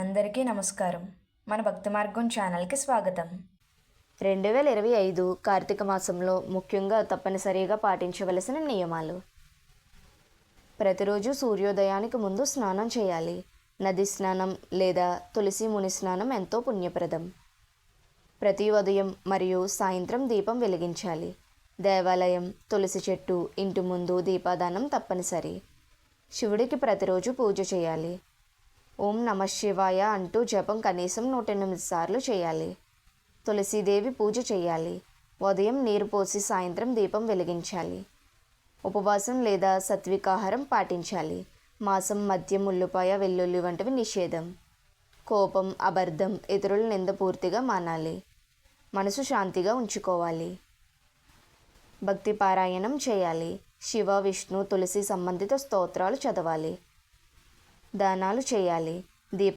అందరికీ నమస్కారం. మన భక్తి మార్గం ఛానల్కి స్వాగతం. రెండు వేల ఇరవై ఐదు కార్తీక మాసంలో ముఖ్యంగా తప్పనిసరిగా పాటించవలసిన నియమాలు. ప్రతిరోజు సూర్యోదయానికి ముందు స్నానం చేయాలి. నది స్నానం లేదా తులసి ముని స్నానం ఎంతో పుణ్యప్రదం. ప్రతి ఉదయం మరియు సాయంత్రం దీపం వెలిగించాలి. దేవాలయం తులసి చెట్టు ఇంటి ముందు దీపాదానం తప్పనిసరి. శివుడికి ప్రతిరోజు పూజ చేయాలి. ఓం నమ శివాయ అంటూ జపం కనీసం నూట ఎనిమిది సార్లు చేయాలి. తులసీదేవి పూజ చేయాలి. ఉదయం నీరు పోసి సాయంత్రం దీపం వెలిగించాలి. ఉపవాసం లేదా సత్వికాహారం పాటించాలి. మాసం మద్యం ఉల్లిపాయ వెల్లుల్లి వంటివి నిషేధం. కోపం అబద్ధం ఇతరుల నింద పూర్తిగా మానాలి. మనసు శాంతిగా ఉంచుకోవాలి. భక్తి పారాయణం చేయాలి. శివ విష్ణు తులసి సంబంధిత స్తోత్రాలు చదవాలి. దానాలు చేయాలి.